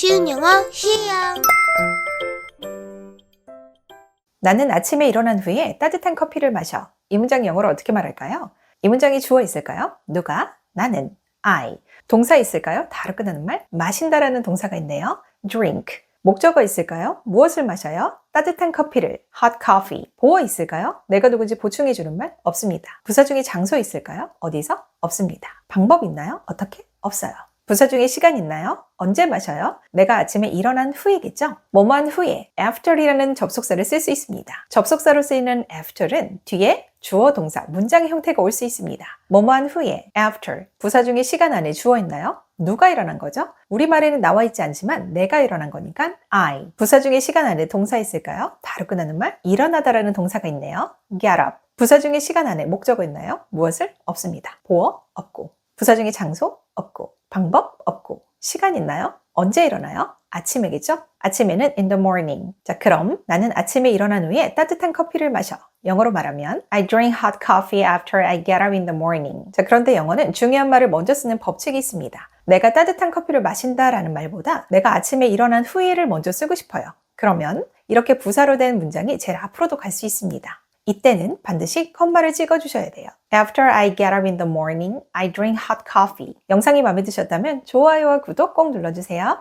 쉬운 영어 쉬영 나는 아침에 일어난 후에 따뜻한 커피를 마셔. 이 문장 영어로 어떻게 말할까요? 이 문장이 주어 있을까요? 누가? 나는. I. 동사 있을까요? 다로 끝나는 말? 마신다라는 동사가 있네요. drink. 목적어 있을까요? 무엇을 마셔요? 따뜻한 커피를. hot coffee. 보어 있을까요? 내가 누군지 보충해 주는 말? 없습니다. 부사 중에 장소 있을까요? 어디서? 없습니다. 방법 있나요? 어떻게? 없어요. 부사 중에 시간 있나요? 언제 마셔요? 내가 아침에 일어난 후이겠죠? 뭐뭐한 후에 after이라는 접속사를 쓸 수 있습니다. 접속사로 쓰이는 after은 뒤에 주어 동사, 문장의 형태가 올 수 있습니다. 뭐뭐한 후에 after, 부사 중에 시간 안에 주어 있나요? 누가 일어난 거죠? 우리말에는 나와 있지 않지만 내가 일어난 거니까 I. 부사 중에 시간 안에 동사 있을까요? 바로 끝나는 말 일어나다라는 동사가 있네요. get up. 부사 중에 시간 안에 목적어 있나요? 무엇을? 없습니다. 보어? 없고. 부사 중에 장소? 없고. 방법? 없고. 시간 있나요? 언제 일어나요? 아침에겠죠? 아침에는 in the morning. 자, 그럼 나는 아침에 일어난 후에 따뜻한 커피를 마셔. 영어로 말하면 I drink hot coffee after I get up in the morning. 자, 그런데 영어는 중요한 말을 먼저 쓰는 법칙이 있습니다. 내가 따뜻한 커피를 마신다라는 말보다 내가 아침에 일어난 후에를 먼저 쓰고 싶어요. 그러면 이렇게 부사로 된 문장이 제일 앞으로도 갈 수 있습니다. 이때는 반드시 컴마를 찍어주셔야 돼요. After I get up in the morning, I drink hot coffee. 영상이 마음에 드셨다면 좋아요와 구독 꼭 눌러주세요.